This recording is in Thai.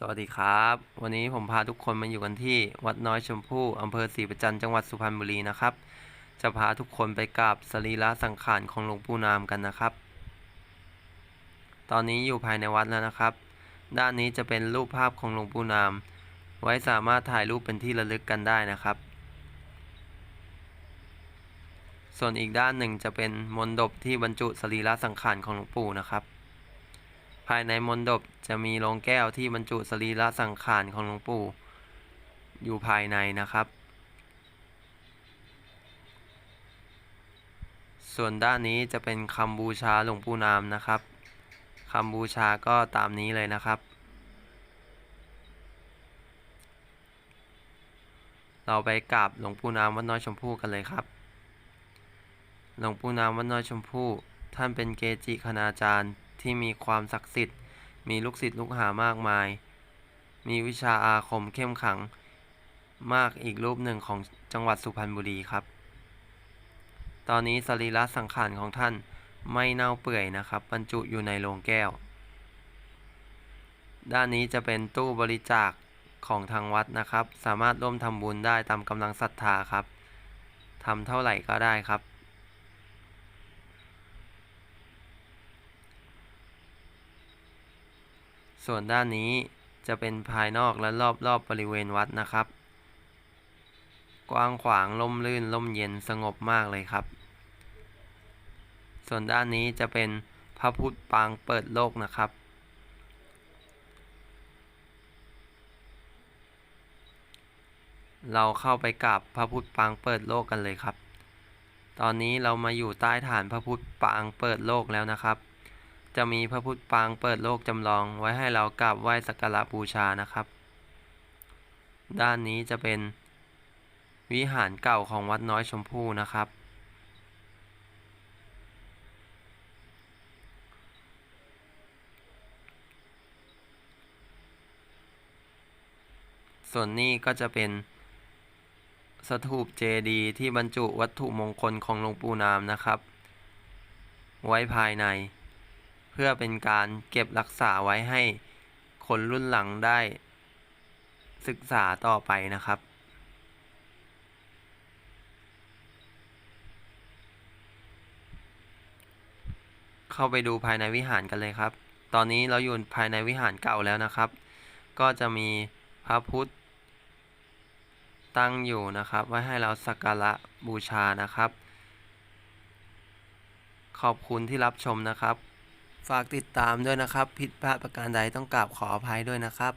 สวัสดีครับ วันนี้ผมพาทุกคนมาอยู่กันที่วัดน้อยชมพู่อำเภอศรีประจันจังหวัดสุพรรณบุรีนะครับ จะพาทุกคนไปกราบสรีระสังขารของหลวงปู่นามกันนะครับ ตอนนี้อยู่ภายในวัดแล้วนะครับ ด้านนี้จะเป็นรูปภาพของหลวงปู่นาม ไว้สามารถถ่ายรูปเป็นที่ระลึกกันได้นะครับ ส่วนอีกด้านหนึ่งจะเป็นมณฑปที่บรรจุสรีระสังขารของหลวงปู่นะครับ ภายในมณฑปจะมีโลงแก้วที่บรรจุสรีระสังขารของหลวงปู่ อยู่ภายในนะครับ ส่วนด้านนี้จะเป็นคำบูชาหลวงปู่นามนะครับคำบูชาก็ตามนี้เลยนะครับ เราไปกราบหลวงปู่นามวัดน้อยชมพู่กันเลยครับ หลวงปู่นามวัดน้อยชมพู่ท่านเป็นเกจิคณาจารย์ ที่มีความศักดิ์สิทธิ์ มีลูกศิษย์ลูกหามากมาย มีวิชาอาคมเข้มขังมากอีกรูปหนึ่งของจังหวัดสุพรรณบุรีครับ ตอนนี้สรีระสังขารของท่านไม่เน่าเปื่อยนะครับ บรรจุอยู่ในโลงแก้ว ด้านนี้จะเป็นตู้บริจาคของทางวัดนะครับ สามารถร่วมทำบุญได้ตามกำลังศรัทธาครับทำเท่าไหร่ก็ได้ครับ ส่วนด้านนี้จะเป็นภายนอกและรอบๆบบริเวณวัดนะครับ กว้างขวางล่มลื่นล่มเย็นสงบมากเลยครับ ส่วนด้านนี้จะเป็นพระพุทธปางเปิดโลกนะครับ เราเข้าไปกราบพระพุทธปางเปิดโลกกันเลยครับ ตอนนี้เรามาอยู่ใต้ฐานพระพุทธปางเปิดโลกแล้วนะครับ จะมีพระพุทธปางเปิดโลกจำลองไว้ให้เรากราบไหว้สักการะบูชานะครับ ด้านนี้จะเป็นวิหารเก่าของวัดน้อยชมพู่นะครับ ส่วนนี้ก็จะเป็นสถูปเจดีที่บรรจุวัตถุมงคลของหลวงปู่นามนะครับ ไว้ภายใน พื่อเป็นการเก็บรักษาไว้ให้คนรุ่นหลังได้ ศึกษาต่อไปนะครับ เข้าไปดูภายในวิหารกันเลยครับ ตอนนี้เราอยู่ภายในวิหารเก่าแล้วนะครับ ก็จะมีพระพุทธ ตั้งอยู่นะครับ ไว้ให้เราสักการะบูชานะครับ ขอบคุณที่รับชมนะครับ ฝากติดตามด้วยนะครับ ผิดพลาดประการใดต้องกราบขออภัยด้วยนะครับ